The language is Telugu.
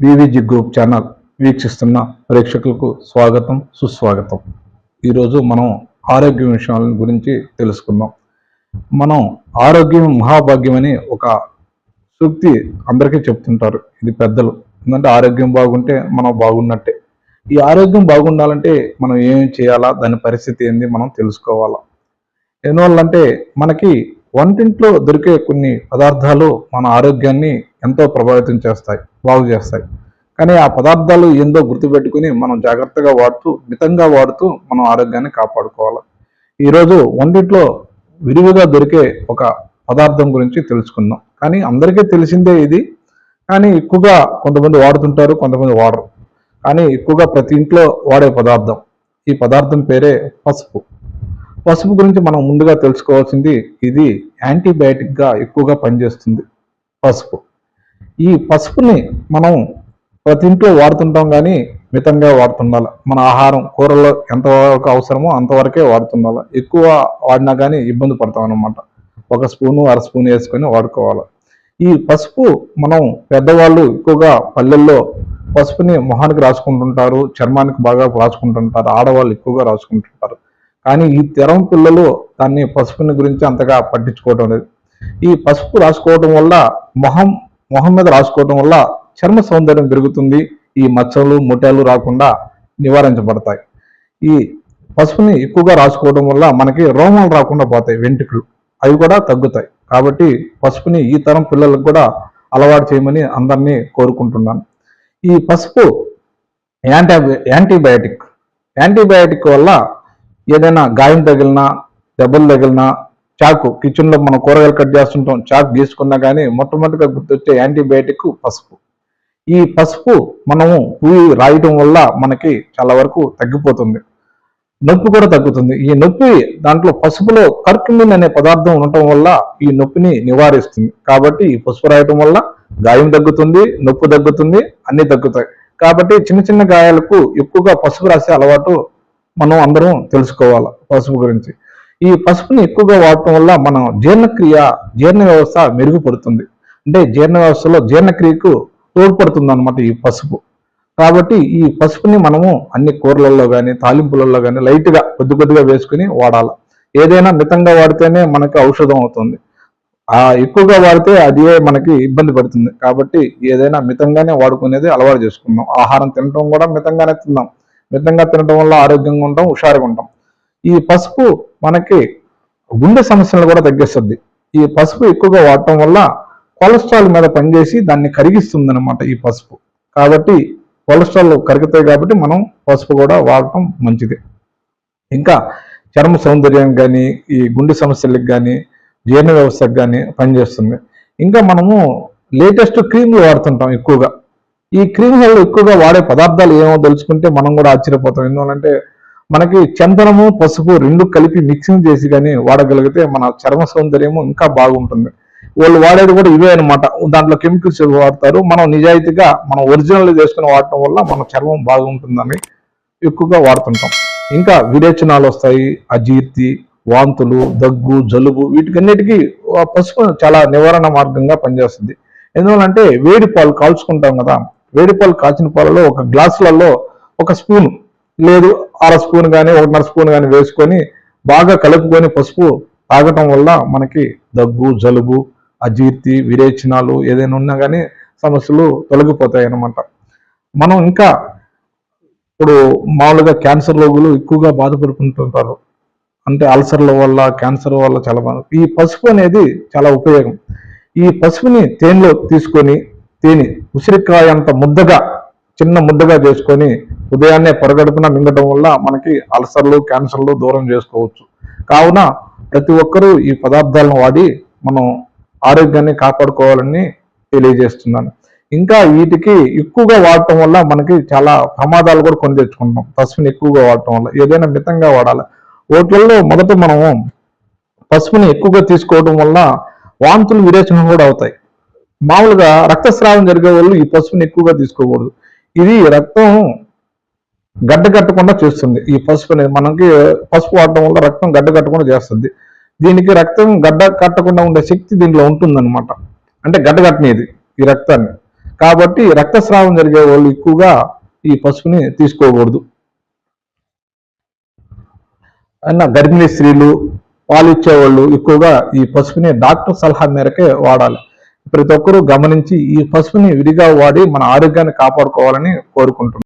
వివిజి గ్రూప్ ఛానల్ వీక్షిస్తున్న ప్రేక్షకులకు స్వాగతం సుస్వాగతం. ఈరోజు మనం ఆరోగ్యం విషయాల గురించి తెలుసుకుందాం. మనం ఆరోగ్యం మహాభాగ్యం అని ఒక సూక్తి అందరికీ చెప్తుంటారు. ఇది పెద్దలు. ఎందుకంటే ఆరోగ్యం బాగుంటే మనం బాగున్నట్టే. ఈ ఆరోగ్యం బాగుండాలంటే మనం ఏం చేయాలా? దాని పరిస్థితి ఏంది? మనం తెలుసుకోవాలా. ఎందువల్లంటే మనకి వంటింట్లో దొరికే కొన్ని పదార్థాలు మన ఆరోగ్యాన్ని ఎంతో ప్రభావితం చేస్తాయి. బాగు చేస్తాయి. కానీ ఆ పదార్థాలు ఏందో గుర్తుపెట్టుకుని మనం జాగ్రత్తగా వాడుతూ మితంగా వాడుతూ మనం ఆరోగ్యాన్ని కాపాడుకోవాలి. ఈరోజు వంటిట్లో విరివిగా దొరికే ఒక పదార్థం గురించి తెలుసుకుందాం. కానీ అందరికీ తెలిసిందే ఇది. కానీ ఎక్కువగా కొంతమంది వాడుతుంటారు కొంతమంది వాడరు. కానీ ఎక్కువగా ప్రతి ఇంట్లో వాడే పదార్థం. ఈ పదార్థం పేరే పసుపు. పసుపు గురించి మనం ముందుగా తెలుసుకోవాల్సింది ఇది యాంటీబయాటిక్గా ఎక్కువగా పనిచేస్తుంది పసుపు. ఈ పసుపుని మనం ప్రతి ఇంట్లో వాడుతుంటాం కానీ మితంగా వాడుతుండాలి. మన ఆహారం కూరల్లో ఎంతవరకు అవసరమో అంతవరకే వాడుతుండాలి. ఎక్కువ వాడినా కానీ ఇబ్బంది పడతాం అనమాట ఒక స్పూను అర స్పూన్ వేసుకొని వాడుకోవాలి. ఈ పసుపు మనం పెద్దవాళ్ళు ఎక్కువగా పల్లెల్లో పసుపుని మొహానికి రాసుకుంటుంటారు చర్మానికి బాగా రాసుకుంటుంటారు ఆడవాళ్ళు ఎక్కువగా రాసుకుంటుంటారు. కానీ ఈ తెరం పిల్లలు దాన్ని పసుపుని గురించి అంతగా పట్టించుకోవడం లేదు. ఈ పసుపు రాసుకోవడం వల్ల మొహం మొహం మీద రాసుకోవడం వల్ల చర్మ సౌందర్యం పెరుగుతుంది. ఈ మచ్చలు ముఠాలు రాకుండా నివారించబడతాయి. ఈ పసుపుని ఎక్కువగా రాసుకోవడం వల్ల మనకి రోమాలు రాకుండా పోతాయి వెంట్రుకలు. అవి కూడా తగ్గుతాయి. కాబట్టి పసుపుని ఈ తరం పిల్లలకు కూడా అలవాటు చేయమని అందరినీ కోరుకుంటున్నాను. ఈ పసుపు యాంటీ యాంటీబయాటిక్. యాంటీబయాటిక్ వల్ల ఏదైనా గాయం తగిలినా దెబ్బలు తగిలినా చాకు కిచెన్లో మనం కూరగాయలు కట్ చేస్తుంటాం చాకు గీసుకున్నా కానీ మొట్టమొదటిగా గుర్తొచ్చే యాంటీబయాటిక్ పసుపు. ఈ పసుపు మనము పువ్వు రాయటం వల్ల మనకి చాలా వరకు తగ్గిపోతుంది. నొప్పి కూడా తగ్గుతుంది. ఈ నొప్పి దాంట్లో పసుపులో కర్కుమిన్ అనే పదార్థం ఉండటం వల్ల ఈ నొప్పిని నివారిస్తుంది. కాబట్టి ఈ పసుపు రాయటం వల్ల గాయం తగ్గుతుంది నొప్పి తగ్గుతుంది అన్ని తగ్గుతాయి. కాబట్టి చిన్న చిన్న గాయాలకు ఎక్కువగా పసుపు రాసే అలవాటు మనం అందరం తెలుసుకోవాలి పసుపు గురించి. ఈ పసుపుని ఎక్కువగా వాడటం వల్ల మన జీర్ణక్రియ జీర్ణ వ్యవస్థ మెరుగుపడుతుంది. అంటే జీర్ణ వ్యవస్థలో జీర్ణక్రియకు తోడ్పడుతుంది అనమాట ఈ పసుపు. కాబట్టి ఈ పసుపుని మనము అన్ని కూరలలో కానీ తాలింపులలో కానీ లైట్గా కొద్ది కొద్దిగా వేసుకుని వాడాలి. ఏదైనా మితంగా వాడితేనే మనకి ఔషధం అవుతుంది. ఆ ఎక్కువగా వాడితే అదే మనకి ఇబ్బంది పడుతుంది. కాబట్టి ఏదైనా మితంగానే వాడుకునేది అలవాటు చేసుకుందాం. ఆహారం తినటం కూడా మితంగానే తిందాం. మితంగా తినడం వల్ల ఆరోగ్యంగా ఉంటాం హుషారుగా ఉంటాం. ఈ పసుపు మనకి గుండె సమస్యలను కూడా తగ్గిస్తుంది. ఈ పసుపు ఎక్కువగా వాడటం వల్ల కొలెస్ట్రాల్ మీద పనిచేసి దాన్ని కరిగిస్తుంది అనమాట ఈ పసుపు. కాబట్టి కొలెస్ట్రాల్ కరుగుతాయి కాబట్టి మనం పసుపు కూడా వాడటం మంచిది. ఇంకా చర్మ సౌందర్యం కానీ ఈ గుండె సమస్యలకు కానీ జీర్ణ వ్యవస్థకు కానీ పనిచేస్తుంది. ఇంకా మనము లేటెస్ట్ క్రీమ్లు వాడుతుంటాం ఎక్కువగా. ఈ క్రీమ్లలో ఎక్కువగా వాడే పదార్థాలు ఏమో తెలుసుకుంటే మనం కూడా ఆశ్చర్యపోతాం. ఎందువలంటే మనకి చందనము పసుపు రెండు కలిపి మిక్సింగ్ చేసి కానీ వాడగలిగితే మన చర్మ సౌందర్యము ఇంకా బాగుంటుంది. వాళ్ళు వాడేది కూడా ఇవే అనమాట దాంట్లో కెమికల్స్ వాడతారు. మనం నిజాయితీగా మనం ఒరిజినల్ చేసుకుని వాడటం వల్ల మన చర్మం బాగుంటుందని ఎక్కువగా వాడుతుంటాం. ఇంకా విరేచనాలు వస్తాయి. అజీర్తి వాంతులు దగ్గు జలుబు వీటికన్నిటికీ పసుపు చాలా నివారణ మార్గంగా పనిచేస్తుంది. ఎందువల్లంటే వేడి పాలు కాల్చుకుంటాం కదా. వేడి పాలు కాచిన పాలలో ఒక గ్లాసులలో ఒక స్పూన్ లేదు అర స్పూన్ కానీ ఒకటిన్నర స్పూన్ కానీ వేసుకొని బాగా కలుపుకొని పసుపు తాగటం వల్ల మనకి దగ్గు జలుబు అజీర్తి విరేచనాలు ఏదైనా ఉన్నా కానీ సమస్యలు తొలగిపోతాయి అన్నమాట మనం ఇంకా ఇప్పుడు మామూలుగా క్యాన్సర్ రోగులు ఎక్కువగా బాధపడుకుంటుంటారు అంటే అల్సర్ల వల్ల క్యాన్సర్ వల్ల చాలా బాధ. ఈ పసుపు అనేది చాలా ఉపయోగం. ఈ పసుపుని తేనెలో తీసుకొని తేనె ఉసిరికాయ అంత ముద్దగా చిన్న ముద్దగా చేసుకొని ఉదయాన్నే పొరగడుపున మింగటం వల్ల మనకి అల్సర్లు క్యాన్సర్లు దూరం చేసుకోవచ్చు. కావున ప్రతి ఒక్కరూ ఈ పదార్థాలను వాడి మనం ఆరోగ్యాన్ని కాపాడుకోవాలని తెలియజేస్తున్నాను. ఇంకా వీటికి ఎక్కువగా వాడటం వల్ల మనకి చాలా ప్రమాదాలు కూడా కొని తెచ్చుకుంటాం పసుపుని ఎక్కువగా వాడటం వల్ల ఏదైనా మితంగా వాడాలి. ఓట్లలో మొదట మనం పసుపుని ఎక్కువగా తీసుకోవడం వల్ల వాంతులు విరేచనం కూడా అవుతాయి. మామూలుగా రక్తస్రావం జరిగే వాళ్ళు ఈ పసుపుని ఎక్కువగా తీసుకోకూడదు. ఇది రక్తం గడ్డ కట్టకుండా చేస్తుంది. ఈ పసుపుని మనకి పసుపు వాడటం వల్ల రక్తం గడ్డ కట్టకుండా చేస్తుంది. దీనికి రక్తం గడ్డ కట్టకుండా ఉండే శక్తి దీంట్లో ఉంటుందన్నమాట. అంటే గడ్డ కట్టనేది ఈ రక్తాన్ని. కాబట్టి రక్తస్రావం జరిగే వాళ్ళు ఎక్కువగా ఈ పసుపుని తీసుకోకూడదు. అయినా గర్భిణీ స్త్రీలు పాలు ఇచ్చేవాళ్ళు ఎక్కువగా ఈ పసుపుని డాక్టర్ సలహా మేరకే వాడాలి. ప్రతి ఒక్కరూ గమనించి ఈ పసుపుని విడిగా వాడి మన ఆరోగ్యాన్ని కాపాడుకోవాలని కోరుకుంటున్నాను